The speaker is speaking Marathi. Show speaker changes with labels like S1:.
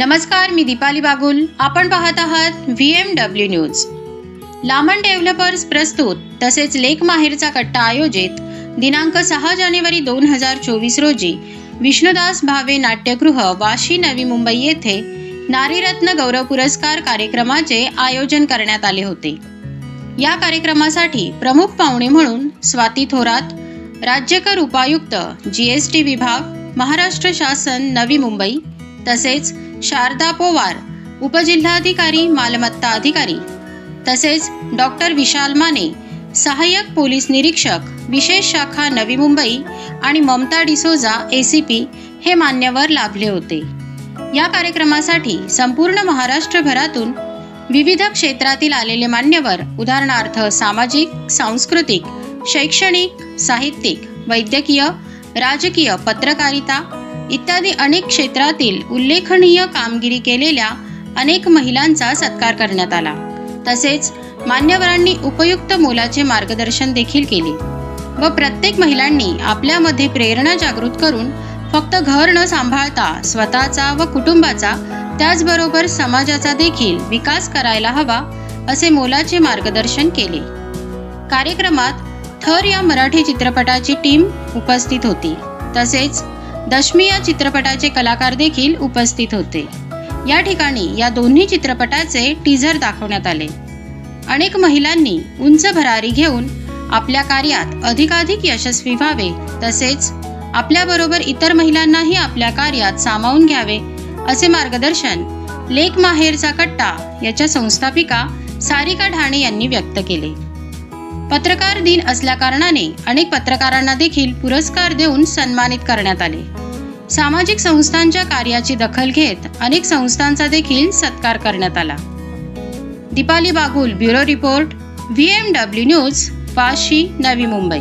S1: नमस्कार मी दीपाली बागुल. आपण पाहत आहात V M W news Laman developers प्रस्तुत तसेच लेक माहेरचा कट्टा आयोजित दिनांक सहा जानेवारी दोन हजार चोवीस रोजी विष्णुदास भावे नाट्यगृह वाशी नवी मुंबई येथे नारीरत्न गौरव पुरस्कार कार्यक्रमाचे आयोजन करण्यात आले होते. या कार्यक्रमासाठी प्रमुख पाहुणे म्हणून स्वाती थोरात राज्यकर उपायुक्त जी एस टी विभाग महाराष्ट्र शासन नवी मुंबई तसेच शारदा पोवार उपजिल्हाधिकारी मालमत्ता अधिकारी. तसेच डॉक्टर विशाल माने सहाय्यक पोलीस निरीक्षक विशेष शाखा नवी मुंबई आणि ममता डिसोजा एसीपी हे मान्यवर लाभले होते. या कार्यक्रमासाठी संपूर्ण महाराष्ट्रभरातून विविध क्षेत्रातील आलेले मान्यवर उदाहरणार्थ सामाजिक सांस्कृतिक शैक्षणिक साहित्यिक वैद्यकीय राजकीय पत्रकारिता इत्यादी अनेक क्षेत्रातील उल्लेखनीय कामगिरी केलेल्या अनेक महिलांचा सत्कार करण्यात आला. तसेच मान्यवरांनी उपयुक्त मोलाचे मार्गदर्शन देखील केले व प्रत्येक महिलांनी आपल्यामध्ये प्रेरणा जागृत करून फक्त घर न सांभाळता स्वतःचा व कुटुंबाचा त्याचबरोबर समाजाचा देखील विकास करायला हवा असे मोलाचे मार्गदर्शन केले. कार्यक्रमात थर या मराठी चित्रपटाची टीम उपस्थित होती. तसेच दशमी या चित्रपटाचे कलाकार देखील उपस्थित होते. या ठिकाणी या दोन्ही चित्रपटाचे टीझर दाखवण्यात आले. अनेक महिलांनी उंच भरारी घेऊन आपल्या कार्यात अधिकाधिक यशस्वी व्हावे तसेच आपल्याबरोबर इतर महिलांनाही आपल्या कार्यात सामावून घ्यावे असे मार्गदर्शन लेक माहेरचा कट्टा याच्या संस्थापिका सारिका ढाणे यांनी व्यक्त केले. पत्रकार दिन असल्याकारणाने अनेक पत्रकारांना देखील पुरस्कार देऊन सन्मानित करण्यात आले. सामाजिक संस्थांच्या कार्याची दखल घेत अनेक संस्थांचा देखील सत्कार करण्यात आला. Deepali Bagul bureau report V M W news Vashi Navi Mumbai.